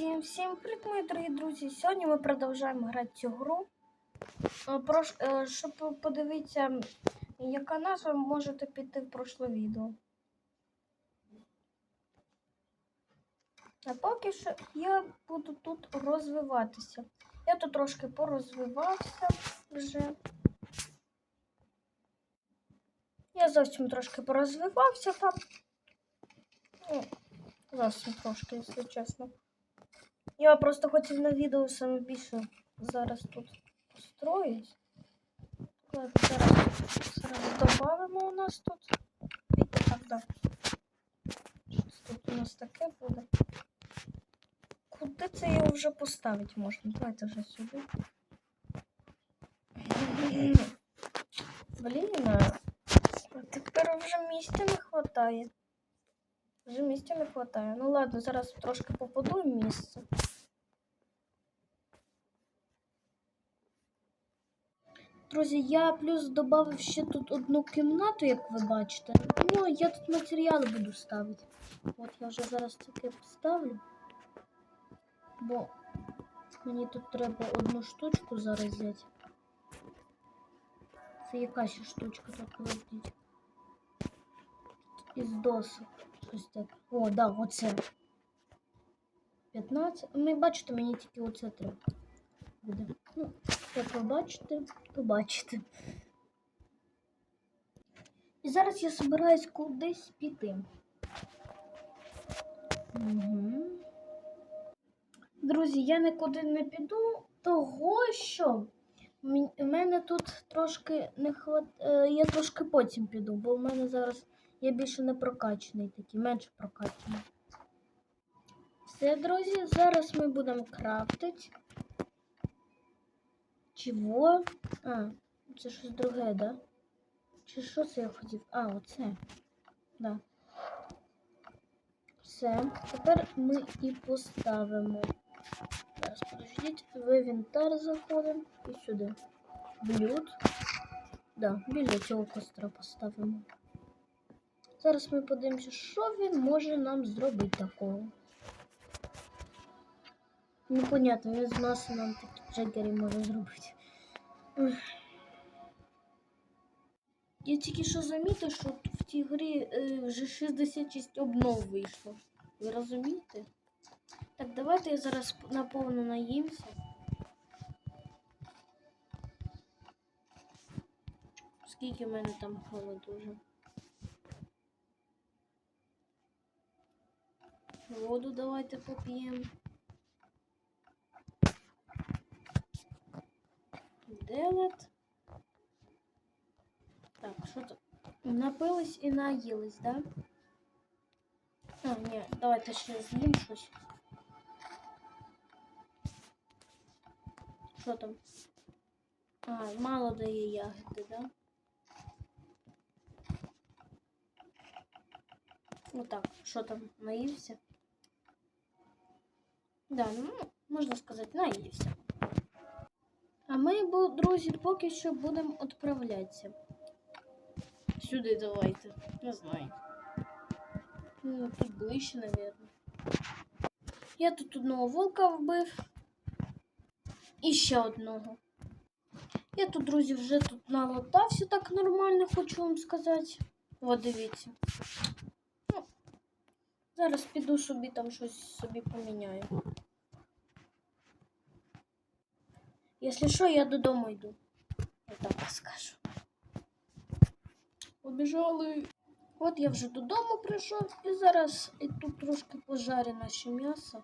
Всім всім привіт, мої дорогі друзі. Сьогодні ми продовжуємо грати цю гру. Е, прош- е, Щоб подивитися, яка назва, можете піти в прошле відео. А поки що я буду тут розвиватися. Я тут трошки порозвивався вже. Я зовсім трошки порозвивався там. Ну, зовсім трошки, якщо чесно. Я просто хотів на відео саме більше зараз тут построїть. Так, зараз, зараз додамо у нас тут. Так, да. Щось тут у нас таке буде. Куди це його вже поставити можна? Давайте вже сюди. Блін, а тепер вже місця не вистачає. Вже місця не вистачає. Ну ладно, зараз трошки попаду в місце. Друзі, я плюс додав ще тут одну кімнату, як ви бачите. Ну, я тут матеріали буду ставити. От я вже зараз таке поставлю. Бо мені тут треба одну штучку зараз взяти. Це яка ще штучка так виглядить? Із досок. Щось так. О, да, оце. 15. Ну, і бачите, мені тільки оце треба. Буде. Ну, як ви бачите, то бачите. І зараз я збираюсь кудись піти. Угу. Друзі, я нікуди не піду, того що в мене тут трошки не хват... е, Я трошки потім піду, бо в мене зараз я більше не прокачаний такий, менше прокачаний. Все, друзі, зараз ми будемо крафтити. Чого? А, це щось друге, да? Чи що це я хотів? А, оце. Да. Все. Тепер ми і поставимо. Зараз, подождіть, в інвентар заходимо і сюди. Блюд. Да, біля цього костра поставимо. Зараз ми подивимося, що він може нам зробити такого. Непонятно, він з нас нам такі джегери може зробити. Я тільки що замітив, що в цій грі е, вже 66 обнов вийшло. Ви розумієте? Так, давайте я зараз наповну наїмся. Скільки в мене там холоду вже? Воду давайте поп'ємо. Делет. Так, що тут? Напились і наїлись, да? А, ні, давайте ще щось. Що там? А, мало дає ягоди, да? Отак, що там, наївся? Да, ну, можна сказати, наївся. А ми, друзі, поки що будемо відправлятися. Сюди давайте. Не знаю. Ну, тут ближче, наверное. Я тут одного волка вбив. І ще одного. Я тут, друзі, вже тут налатався так нормально, хочу вам сказати. От дивіться. Ну, зараз піду собі там щось собі поміняю. Якщо що, я додому йду. Я так скажу. Побіжали. От я вже додому прийшов і зараз і тут трошки пожарю наше м'ясо.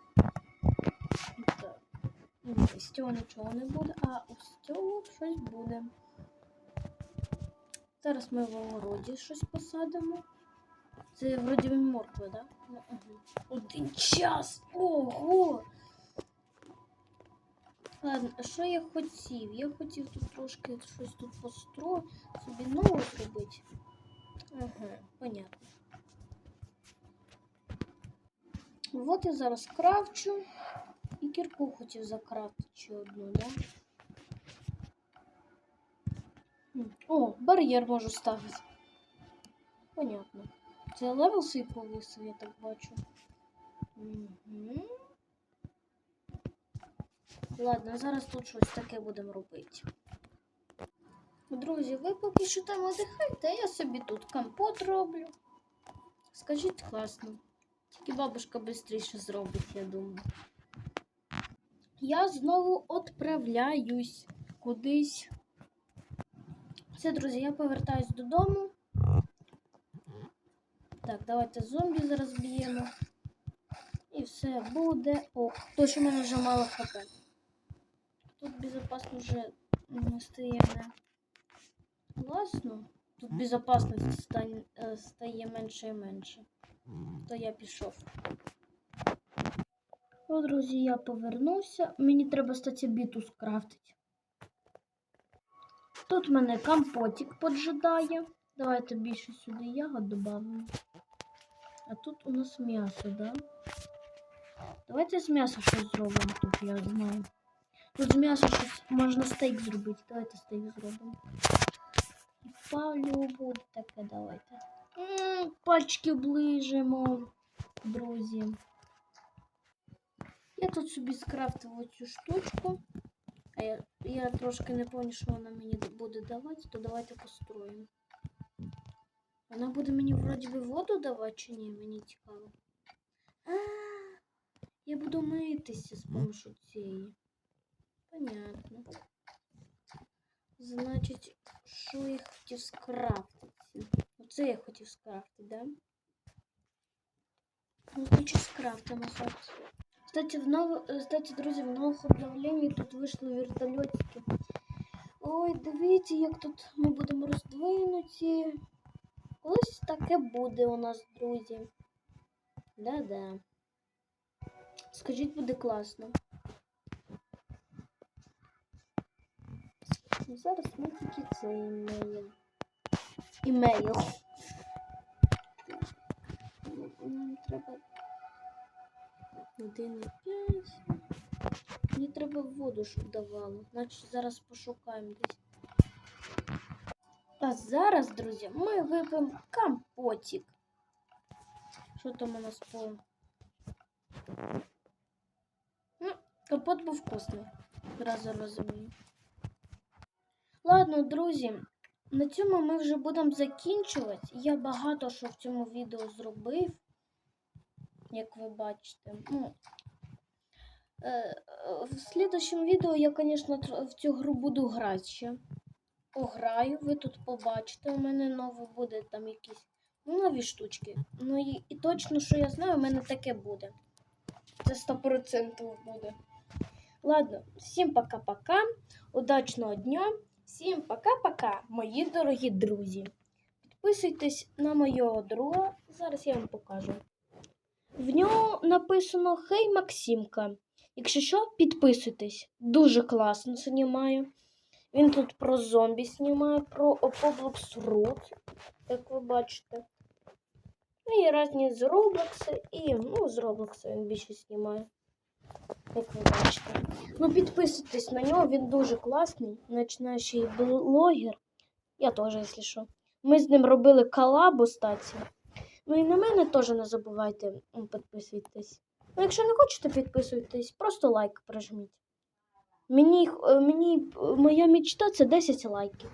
З цього нічого не буде, а з цього щось буде. Зараз ми в огороді щось посадимо. Це вроді морква, так? Да? Ну. Один час! Ого! Ладно, а що я хотів? Я хотів тут трошки щось тут построїти, собі нове зробити. Ага, понятно. Вот я зараз крафчу. І кірку хотів закрафтити ще одну, да? О, бар'єр можу ставити. Понятно. Це левел свій повисив, я так бачу. Угу. Ладно, зараз тут щось таке будемо робити. Друзі, ви поки що там одихайте, а я собі тут компот роблю. Скажіть класно. Тільки бабушка швидше зробить, я думаю. Я знову відправляюсь кудись. Все, друзі, я повертаюсь додому. Так, давайте зомбі зараз б'ємо. І все буде ок. То, що в мене вже мало хп. Тут безопасно вже не стає не класно. Тут безопасність стане, е, стає менше і менше. То я пішов. О, друзі, я повернувся. Мені треба стати біту скрафтити. Тут мене компотик поджидає. Давайте більше сюди ягод додамо. А тут у нас м'ясо, да? Давайте з м'яса щось зробимо тут, я знаю. Тут з м'яса щось можна стейк зробити. Давайте стейк зробимо. І палю буде таке, давайте. М, Пальчики оближимо, друзі. Я тут собі скрафтив оцю штучку. А я, я трошки не пам'ятаю, що вона мені буде давати, то давайте построїмо. Вона буде мені вроді би воду давати чи ні? Мені цікаво. А, я буду митися з помощью цієї. Понятно. Значить, що я хотів скрафтити? Оце я хотів скрафтити, да? Ну, значить, скрафтимо зараз. Кстати, в нов... е, Кстати, друзі, в нових обновленнях тут вийшли вертольотики. Ой, дивіться, як тут ми будемо роздвинуті. Ось таке буде у нас, друзі. Да-да. Скажіть, буде класно. Ну, Зараз ми тільки це імейл. Імейл. Нам треба. Один і п'ять. Мені треба воду, щоб давало. Значить, зараз пошукаємо десь. А зараз, друзі, ми вип'ємо компотик. Що там у нас по. Ну, компот був вкусний. Зразу розумію. Ладно, друзі, на цьому ми вже будемо закінчувати. Я багато що в цьому відео зробив, як ви бачите. Ну, е, в слідчому відео я, звісно, в цю гру буду грати ще. Пограю, ви тут побачите. У мене нове буде там якісь ну, нові штучки. Ну і, і точно, що я знаю, у мене таке буде. Це 100% буде. Ладно, всім пока-пока. Удачного дня. Всім пока-пока, мої дорогі друзі. Підписуйтесь на мого друга. Зараз я вам покажу. В нього написано Хей Максимка. Якщо що, підписуйтесь. Дуже класно знімає. Він тут про зомбі знімає, про Roblox Root, як ви бачите. Ну і різні з Roblox, і ну, з Roblox він більше знімає. Як ви бачите. Ну, підписуйтесь на нього, він дуже класний. Починаючий блогер. Я теж, якщо що. Ми з ним робили колабу, статі. Ну і на мене теж не забувайте підписуйтесь. Ну, якщо не хочете підписуйтесь, просто лайк прожміть. Мені, е, мені е, моя мечта це 10 лайків.